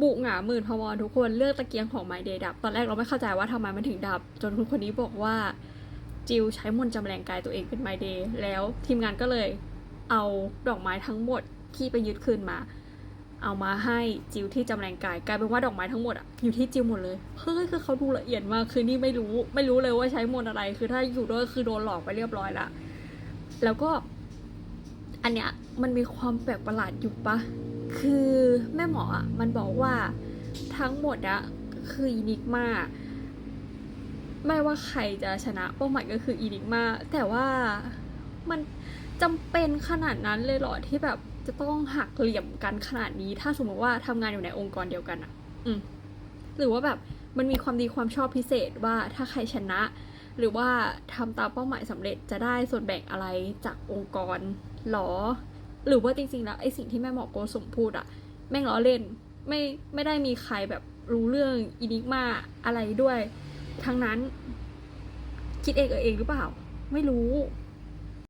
บุหงาหมื่นพมรทุกคนเลือกตะเกียงของไมเดดับ ตอนแรกเราไม่เข้าใจว่าทำไมมันถึงดับ จนคุณคนนี้บอกว่า จิวใช้มนต์จำแรงกายตัวเองเป็นไมเดย์แล้วทีมงานก็เลยเอาดอกไม้ทั้งหมดที่ไปยึดคืนมา เอามาให้จิวที่จำแรงกายกลายเป็นว่าดอกไม้ทั้งหมดอะอยู่ที่จิวหมดเลยเฮ้ยคือเขาดูละเอียดมากคือนี่ไม่รู้ไม่รู้เลยว่าใช้มนต์อะไร คือถ้าอยู่ด้วยคือโดนหลอกไปเรียบร้อยละแล้วก็อันเนี้ยมันมีความแปลกประหลาดอยู่ปะ คือแม่หมออะมันบอกว่าทั้งหมดอะคืออีนิกมาไม่ว่าใครจะชนะเป้าหมายก็คืออีนิกมาแต่ว่ามันจำเป็นขนาดนั้นเลยเหรอที่แบบจะต้องหักเหลี่ยมกันขนาดนี้ ถ้าสมมติว่าทำงานอยู่ในองค์กรเดียวกันอะอืมหรือว่าแบบมันมีความดีความชอบพิเศษว่าถ้าใครชนะ หรือว่าทำตามเป้าหมายสำเร็จจะได้ส่วนแบ่งอะไรจากองค์กรหรอ หรือว่าจริงๆแล้วไอสิ่งที่แม่หมอโกสมพูดอะแม่งล้อเล่นไม่ไม่ได้มีใครแบบรู้เรื่องอินิกมาอะไรด้วย ทั้งนั้น คิดเองเออเองหรือเปล่า ไม่รู้